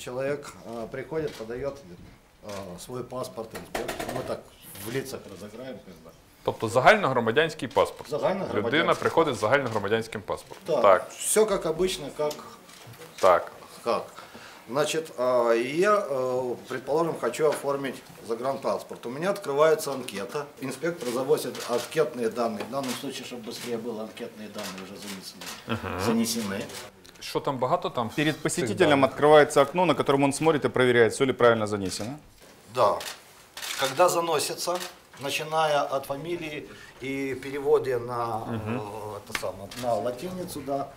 Человек э, приходит, подает э, свой паспорт инспектору. Мы так в лицах разыграем, как бы. Тобто загальногромадянський паспорт. Загальногромадянський. Людина приходить з загальногромадянським паспортом. Да, Так, Все как обычно, как так. как. Значит, а, и я, э, предположим, хочу оформить загранпаспорт. У меня открывается анкета. Инспектор завозит анкетные данные. В данном случае, чтобы быстрее было, анкетные данные уже занесены. занесены. Що там багато там? Перед цих посетителем даних? открывается окно, на котором он смотрит и проверяет, все ли правильно занесено. Да. Когда заносится, начиная от фамилии и переводе на, э, это самое, на латиницу, да.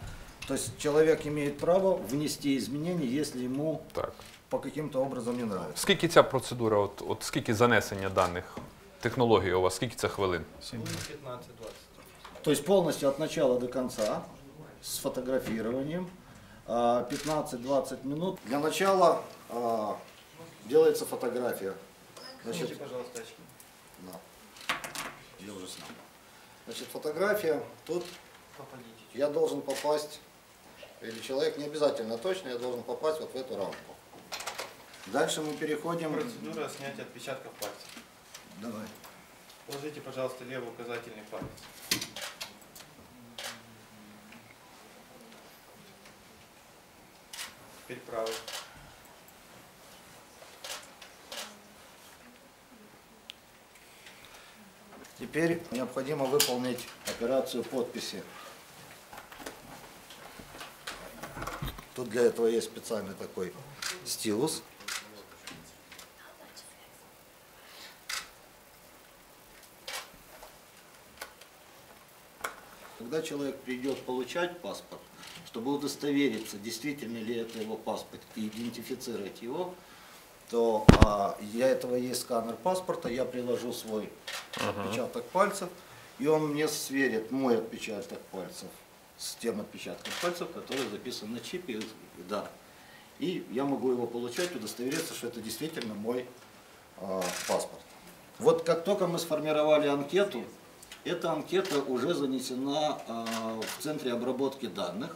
То есть человек имеет право внести изменения, если ему Так. по каким-то образом не нравится. Скільки ця процедура, от, от скільки занесення даних, технології у вас, скільки це хвилин? То есть полностью от начала до конца с фотографированием а, 15-20 минут. Для начала а, делается фотография. Значит, пожалуйста, очки. да. Я уже снял. Значит, фотография. Тут Попадите. я должен попасть, или человек не обязательно точно, я должен попасть вот в эту рамку. Дальше мы переходим. Процедура снятия отпечатков пальцев. Давай. Положите, пожалуйста, левый указательный палец. Теперь правый. Теперь необходимо выполнить операцию подписи. Тут для этого есть специальный такой стилус. Когда человек придет получать паспорт, чтобы удостовериться, действительно ли это его паспорт, и идентифицировать его, то а, для этого есть сканер паспорта, я приложу свой отпечаток пальцев, и он мне сверит мой отпечаток пальцев с тем отпечатком пальцев, который записан на чипе, да. И я могу его получать, удостовериться, что это действительно мой а, паспорт. Вот как только мы сформировали анкету, эта анкета уже занесена а, в центре обработки данных.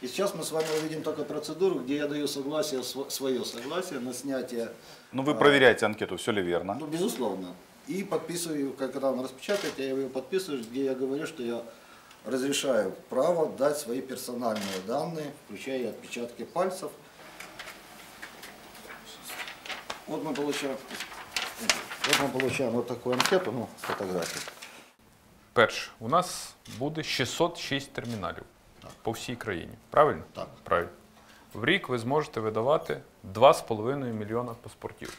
И сейчас мы с вами увидим только процедуру, где я даю согласие, св- свое согласие на снятие Ну, вы проверяете анкету, все ли верно. ну, безусловно. И подписываю, когда он распечатает, я его подписываю, где я говорю, что я разрешаю право дать свои персональные данные, включая отпечатки пальцев. Вот мы получаем, вот мы получаем вот такую анкету, ну, с фотографией. Перше, у нас буде 606 терміналів по всій країні. Правильно? Так. Правильно. В рік ви зможете видавати 2,5 мільйона паспортів.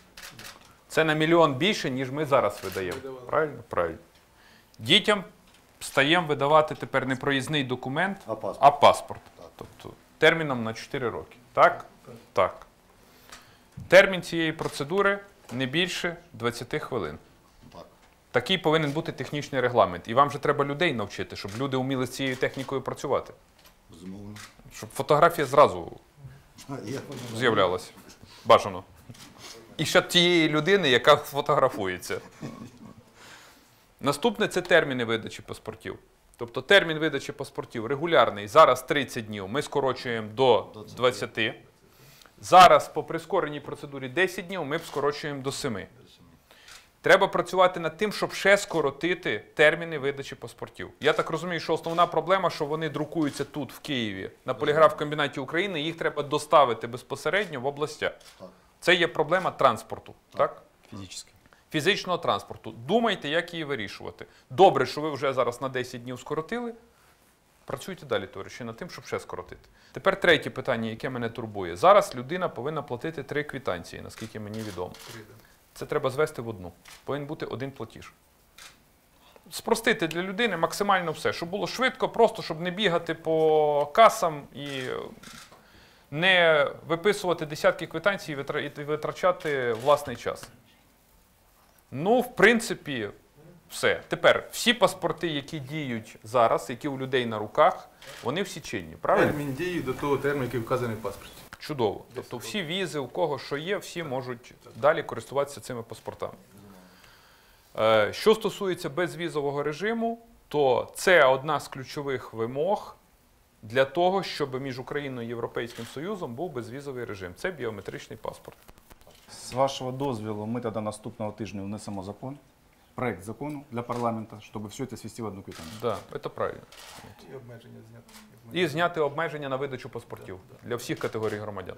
Це на мільйон більше, ніж ми зараз видаємо. Правильно? Правильно. Дітям стаємо видавати тепер не проїзний документ, А паспорт. а паспорт. Тобто терміном на 4 роки. Так? Так. Термін цієї процедури не більше 20 хвилин. Так. Такий повинен бути технічний регламент. І вам же треба людей навчити, щоб люди вміли з цією технікою працювати. Безумовно. Щоб фотографія зразу з'являлася. Бажано. І ще тієї людини, яка фотографується. Наступне це терміни видачі паспортів. Тобто термін видачі паспортів регулярний. Зараз 30 днів. Ми скорочуємо до 20. Зараз по прискореній процедурі 10 днів, ми б скорочуємо до 7. Треба працювати над тим, щоб ще скоротити терміни видачі паспортів. Я так розумію, що основна проблема, що вони друкуються тут, в Києві, на поліграф-комбінаті України, їх треба доставити безпосередньо в областя. Так. Це є проблема транспорту, так? Физически. Фізичного транспорту. Думайте, як її вирішувати. Добре, що ви вже зараз на 10 днів скоротили. Працюйте далі, товариші, над тим, щоб ще скоротити. Тепер третє питання, яке мене турбує. Зараз людина повинна платити три квитанції, наскільки мені відомо. Це треба звести в одну. Повинен бути один платіж. Спростити для людини максимально все, щоб було швидко, просто щоб не бігати по касам і не виписувати десятки квитанцій і витрачати власний час. Ну, в принципі, все. Тепер всі паспорти, які діють зараз, які у людей на руках, вони всі чинні, правильно? Термін дії до того терміну, який вказаний в паспорті. Чудово. Тобто всі візи, у кого що є, всі можуть далі користуватися цими паспортами. Е, Що стосується безвізового режиму, то це одна з ключових вимог для того, щоб між Україною і Європейським Союзом був безвізовий режим. Це біометричний паспорт. З вашого дозволу ми тоді наступного тижня внесемо закон, проект закону для парламента, щоб все це свести в одну квитанцію. Да, це правильно. І обмеження зняти. І зняти обмеження на видачу паспортів для всіх категорій громадян.